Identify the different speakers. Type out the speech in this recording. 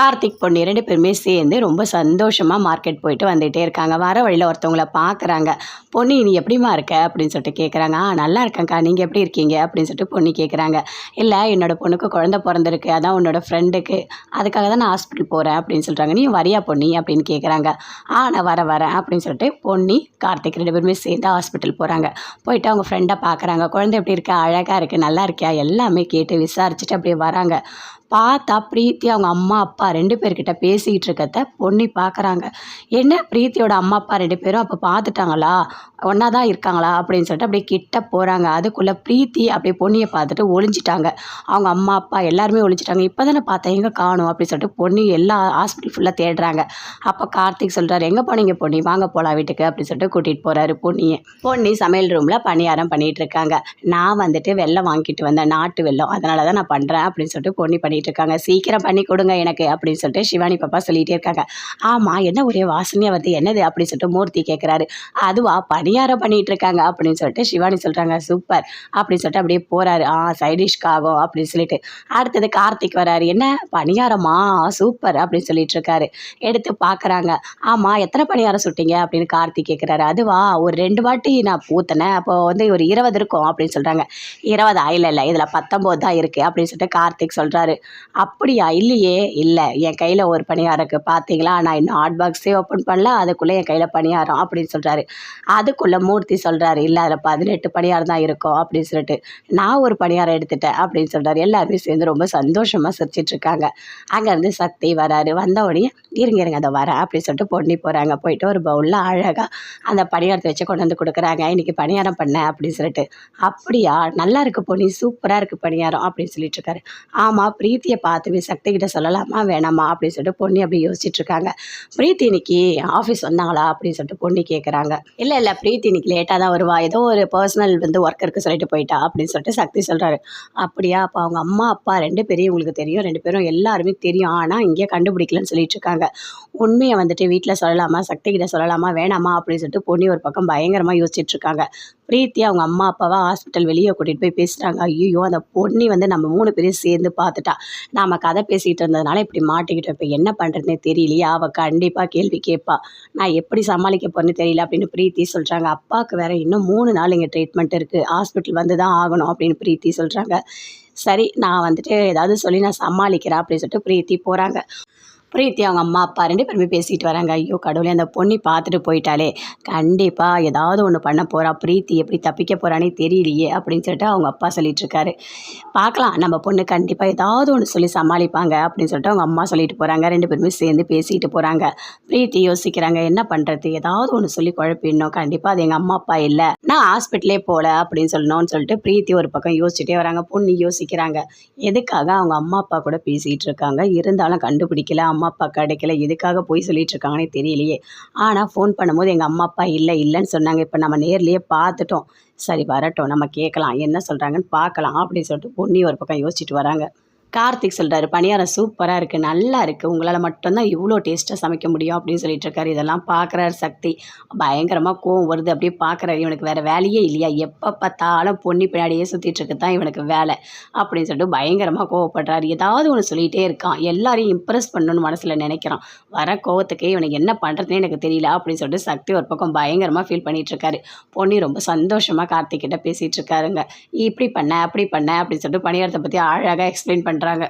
Speaker 1: கார்த்திக் பொண்ணு ரெண்டு பேருமே சேர்ந்து ரொம்ப சந்தோஷமாக மார்க்கெட் போயிட்டு வந்துகிட்டே இருக்காங்க. வர வழியில் ஒருத்தவங்கள பார்க்குறாங்க பொண்ணு நீ எப்படிம்மா இருக்க? அப்படின்னு சொல்லிட்டு கேட்குறாங்க ஆ நல்லா இருக்கேன்க்கா. நீங்கள் எப்படி இருக்கீங்க? அப்படின்னு சொல்லிட்டு பொண்ணு கேட்குறாங்க இல்லை என்னோட பொண்ணுக்கு குழந்த பிறந்திருக்கு. அதான் உன்னோட ஃப்ரெண்டுக்கு அதுக்காக தான் நான் ஹாஸ்பிட்டல் போகிறேன் அப்படின்னு சொல்கிறாங்க நீ வரியா பொண்ணி? அப்படின்னு கேட்குறாங்க ஆ நான் வர வரேன். அப்படின்னு சொல்லிட்டு பொண்ணி கார்த்திக் ரெண்டு பேருமே சேர்ந்து ஹாஸ்பிட்டல் போகிறாங்க போயிட்டு அவங்க ஃப்ரெண்டை பார்க்குறாங்க குழந்தை எப்படி இருக்கா? அழகாக இருக்குது நல்லா இருக்கியா? எல்லாமே கேட்டு விசாரிச்சுட்டு அப்படியே வராங்க. பார்த்தா பிரீத்தி அவங்க அம்மா அப்பா ரெண்டு பேர்கிட்ட பேசிக்கிட்டு இருக்கத பொண்ணி பார்க்குறாங்க என்ன பிரீத்தியோட அம்மா அப்பா ரெண்டு பேரும் அப்போ பார்த்துட்டாங்களா ஒன்றா தான் இருக்காங்களா? அப்படின்னு சொல்லிட்டு அப்படியே கிட்ட போகிறாங்க அதுக்குள்ளே பிரீத்தி அப்படியே பொன்னியை பார்த்துட்டு ஒழிஞ்சிட்டாங்க அவங்க அம்மா அப்பா எல்லாருமே ஒளிஞ்சிட்டாங்க. இப்போ தானே பார்த்தேன் எங்கே காணும்? அப்படின்னு சொல்லிட்டு பொண்ணி எல்லா ஹாஸ்பிட்டல் ஃபுல்லாக தேடுறாங்க. அப்போ கார்த்திக் சொல்கிறாரு எங்கே போனீங்க பொண்ணி? வாங்க போகலாம் வீட்டுக்கு அப்படின்னு சொல்லிட்டு கூட்டிகிட்டு போகிறாரு பொன்னியை பொன்னி சமையல் ரூமில் பணியாரம் பண்ணிகிட்டு இருக்காங்க. நான் வந்துட்டு வெள்ளம் வாங்கிட்டு வந்தேன் நாட்டு வெள்ளம் அதனால தான் நான் பண்ணுறேன் அப்படின்னு சொல்லிட்டு பொன்னி பண்ணிட்டு இருக்காங்க சீக்கிரம் பண்ணி கொடுங்க எனக்கு அப்படின்னு சொல்லிட்டு சிவானி பாப்பா சொல்லிகிட்டே இருக்காங்க. ஆமாம் என்ன ஒரே வாசனையாக வருது? என்னது? அப்படின்னு சொல்லிட்டு மூர்த்தி கேட்குறாரு அதுவா? பணியாரம் பண்ணிட்டு இருக்காங்க அப்படின்னு சொல்லிட்டு சிவானி சொல்கிறாங்க சூப்பர். அப்படின்னு சொல்லிட்டு அப்படியே போகிறாரு ஆ சைடிஷ்காகும். அப்படின்னு சொல்லிட்டு. அடுத்தது கார்த்திக் வராரு என்ன? பணியாரமா? சூப்பர். அப்படின்னு சொல்லிட்டு இருக்காரு எடுத்து பார்க்குறாங்க ஆமாம் எத்தனை பணியாரம் சுட்டிங்க? அப்படின்னு கார்த்திக் கேட்குறாரு அதுவா? ஒரு ரெண்டு வாட்டி நான் ஊற்றினேன் அப்போ வந்து ஒரு இருபது இருக்கும். அப்படின்னு சொல்கிறாங்க இருபது ஆயில இல்லை இதில் பத்தொம்போது தான் இருக்குது அப்படின்னு சொல்லிட்டு கார்த்திக் சொல்கிறாரு அப்படியா? இல்லையே. இல்லை. என் கையில் ஒரு பணியாரம் இருக்குது பார்த்தீங்களா நான் இன்னும் ஹாட் பாக்ஸே ஓப்பன் பண்ணல. அதுக்குள்ளே என் கையில் பணியாரம் அப்படின்னு சொல்கிறாரு அதுக்குள்ளே மூர்த்தி சொல்கிறாரு இல்லை அதில் பதினெட்டு பணியாரம் தான் இருக்கும் அப்படின்னு சொல்லிட்டு. நான் ஒரு பணியாரம் எடுத்துட்டேன் அப்படின்னு சொல்கிறாரு எல்லாருமே சேர்ந்து ரொம்ப சந்தோஷமாக சிரிச்சிட்ருக்காங்க அங்கேருந்து சக்தி வராரு. வந்த உடனே இருங்க இருங்க அதை வரேன் அப்படின்னு சொல்லிட்டு பொண்ணி போகிறாங்க போயிட்டு ஒரு பவுலில் அழகாக அந்த பணியாரத்தை வச்சு கொண்டு வந்து கொடுக்குறாங்க. இன்றைக்கி பணியாரம் பண்ணேன் அப்படின்னு சொல்லிட்டு. அப்படியா? நல்லா இருக்கு பொண்ணி சூப்பராக இருக்குது பணியாரம் அப்படின்னு சொல்லிட்டு இருக்காரு. ஆமாம் பிரீத்தியை பார்த்து சக்தி கிட்ட சொல்லலாமா? வேணாமா? அப்படின்னு சொல்லிட்டு பொண்ணு அப்படி யோசிச்சுட்டு இருக்காங்க பிரீத்தி இன்னைக்கு ஆஃபீஸ் வந்தாங்களா அப்படின்னு சொல்லிட்டு பொண்ணு கேட்குறாங்க இல்லை இல்லை பிரீத்தி இன்னைக்கு லேட்டாக தான் வருவா. ஏதோ ஒரு பர்சனல் வந்து ஒர்க்கருக்கு சொல்லிட்டு போயிட்டா. அப்படின்னு சொல்லிட்டு சக்தி சொல்கிறாரு அப்படியா அப்போ அவங்க அம்மா அப்பா ரெண்டு பேரையும் உங்களுக்கு தெரியும். ரெண்டு பேரும் எல்லாருமே தெரியும். ஆனால் இங்கே கண்டுபிடிக்கலன்னு சொல்லிட்டு இருக்காங்க உண்மையை வந்துட்டு வீட்டில் சொல்லலாமா? சக்தி கிட்ட சொல்லலாமா? வேணாமா? அப்படின்னு சொல்லிட்டு பொண்ணு ஒரு பக்கம் பயங்கரமாக யோசிச்சுட்டு இருக்காங்க பிரீத்தி அவங்க அம்மா அப்பாவை ஹாஸ்பிட்டல் வெளியே கூட்டிகிட்டு போய் பேசுகிறாங்க ஐயோ அந்த பொண்ணி வந்து நம்ம மூணு பேரையும் சேர்ந்து பார்த்துட்டா. நாம கதை பேசிகிட்டு இருந்ததுனால இப்படி மாட்டிக்கிட்டோம். இப்போ என்ன பண்ணுறதுனே தெரியலையே. அவள் கண்டிப்பாக கேள்வி கேட்பா நான் எப்படி சமாளிக்க போறேன்னு தெரியல அப்படின்னு பிரீத்தி சொல்கிறாங்க அப்பாவுக்கு வேற இன்னும் மூணு நாள் இங்கே ட்ரீட்மெண்ட் இருக்குது ஹாஸ்பிட்டல் வந்து தான் ஆகணும் அப்படின்னு பிரீத்தி சொல்கிறாங்க சரி நான் வந்துட்டு ஏதாவது சொல்லி நான் சமாளிக்கிறேன் அப்படின்னு சொல்லிட்டு பிரீத்தி போகிறாங்க பிரீத்தி அவங்க அம்மா அப்பா ரெண்டு பேருமே பேசிக்கிட்டு வராங்க. ஐயோ கடவுளே அந்த பொண்ணி பார்த்துட்டு போயிட்டாலே கண்டிப்பாக ஏதாவது ஒன்று பண்ண போகிறா பிரீத்தி எப்படி தப்பிக்க போகிறானே தெரியலையே அப்படின்னு சொல்லிட்டு அவங்க அப்பா சொல்லிட்டு இருக்காரு. பார்க்கலாம். நம்ம பொண்ணு கண்டிப்பாக ஏதாவது ஒன்று சொல்லி சமாளிப்பாங்க அப்படின்னு சொல்லிட்டு அவங்க அம்மா சொல்லிட்டு போகிறாங்க ரெண்டு பேருமே சேர்ந்து பேசிக்கிட்டு போகிறாங்க பிரீத்தி யோசிக்கிறாங்க என்ன பண்ணுறது ஏதாவது ஒன்று சொல்லி குழப்பிடணும். கண்டிப்பாக அது எங்கள் அம்மா அப்பா இல்லை. நான் ஹாஸ்பிட்டலே போகல அப்படின்னு சொல்லணும்னு சொல்லிட்டு பிரீத்தி ஒரு பக்கம் யோசிச்சுட்டே வராங்க. பொண்ணு யோசிக்கிறாங்க. எதுக்காக அவங்க அம்மா அப்பா கூட பேசிகிட்டு இருக்காங்க? இருந்தாலும் கண்டுபிடிக்கல. அம்மா அப்பா கிடைக்கல. எதுக்காக போய் சொல்லிட்டு இருக்காங்கன்னே தெரியலையே. ஆனால் ஃபோன் பண்ணும்போது எங்கள் அம்மா அப்பா இல்லை இல்லைன்னு சொன்னாங்க. இப்போ நம்ம நேர்லேயே பார்த்துட்டோம். சரி வரட்டும். நம்ம கேட்கலாம். என்ன சொல்கிறாங்கன்னு பார்க்கலாம் அப்படின்னு சொல்லிட்டு பொண்ணி ஒரு பக்கம் யோசிச்சுட்டு வராங்க. கார்த்திக் சொல்கிறாரு பணியாரம் சூப்பராக இருக்குது நல்லா இருக்குது உங்களால் மட்டும்தான் இவ்வளோ டேஸ்ட்டாக சமைக்க முடியும் அப்படின்னு சொல்லிட்டு இருக்காரு. இதெல்லாம் பார்க்குறாரு சக்தி. பயங்கரமாக கோவம் வருது. அப்படியே பார்க்குறாரு இவனுக்கு வேறு வேலையே இல்லையா? எப்போ பார்த்தாலும் பொண்ணி பின்னாடியே சுற்றிட்டு இருக்கு தான் இவனுக்கு வேலை அப்படின்னு சொல்லிட்டு பயங்கரமாக கோவப்படுறாரு. ஏதாவது ஒன்று சொல்லிகிட்டே இருக்கான். எல்லாரையும் இம்ப்ரெஸ் பண்ணணும்னு மனசில் நினைக்கிறான். வர கோவத்துக்கு இவனுக்கு என்ன பண்ணுறதுனே எனக்கு தெரியல அப்படின்னு சொல்லிட்டு சக்தி ஒரு பக்கம் பயங்கரமாக ஃபீல் பண்ணிகிட்டு இருக்காரு. பொண்ணி ரொம்ப சந்தோஷமாக கார்த்திக் கிட்ட பேசிகிட்டு இருக்காருங்க. இப்படி பண்ண அப்படி பண்ண அப்படின்னு சொல்லிட்டு பணியாரத்தை பற்றி அழகாக எக்ஸ்பிளைன் பண்ணுறாங்க